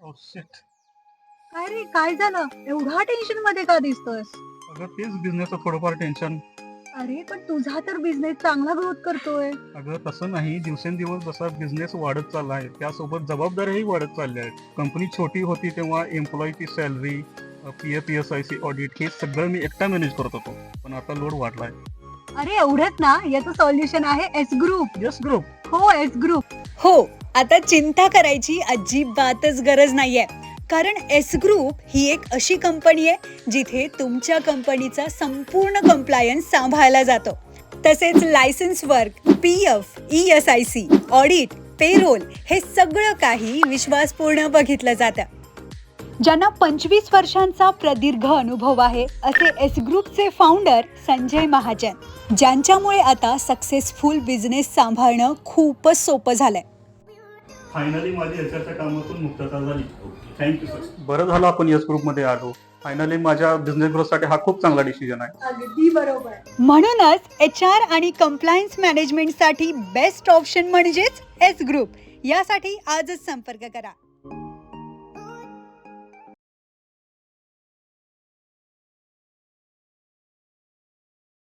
काय रे काय झालं? एवढा टेन्शनमध्ये का दिसतोयस? अगं तेच बिझनेसचं थोडंफार टेन्शन अरे पण तुझा तर बिझनेस चांगला ग्रोथ करतोय. अगं तसं नाही. दिवसेंदिवस जसा बिझनेस वाढत चालला आहे त्यासोबत जबाबदारीही वाढत चालल्या आहेत कंपनी छोटी होती तेव्हा एम्प्लॉईची salary P F P S I C audit हे सगळं मी एकटा मॅनेज करत होतो. पण आता लोड वाढलाय. अरे एवढंच ना याचं सॉल्युशन आहे एस ग्रुप यस ग्रुप हो एस ग्रुप हो. आता चिंता करायची अजिबातच गरज नाहीये. कारण एस ग्रुप ही एक अशी कंपनी आहे जिथे तुमच्या कंपनीचा संपूर्ण कंप्लायन्स सांभाळला जातो. तसेच licence work P F E S I C audit payroll हे सगळं काही विश्वासपूर्ण बघितलं जातं. ज्यांना पंचवीस वर्षांचा प्रदीर्घ अनुभव आहे असे एस ग्रुपचे फाउंडर संजय महाजन. ज्यांच्यामुळे आता सक्सेसफुल बिझनेस सांभाळणं खूपच सोपं झालंय. फायनली माझी एचआरच्या कामातून मुक्तता झाली. थँक्यू सर बरं झालं आपण यस ग्रुपमध्ये आलो. फायनली माझ्या बिझनेस ग्रोथसाठी हा खूप चांगला डिसिजन आहे. अगदी बरोबर. म्हणूनच एच आर आणि कम्प्लायन्स मॅनेजमेंटसाठी बेस्ट ऑप्शन म्हणजेच एस ग्रुप यासाठी आजच संपर्क करा.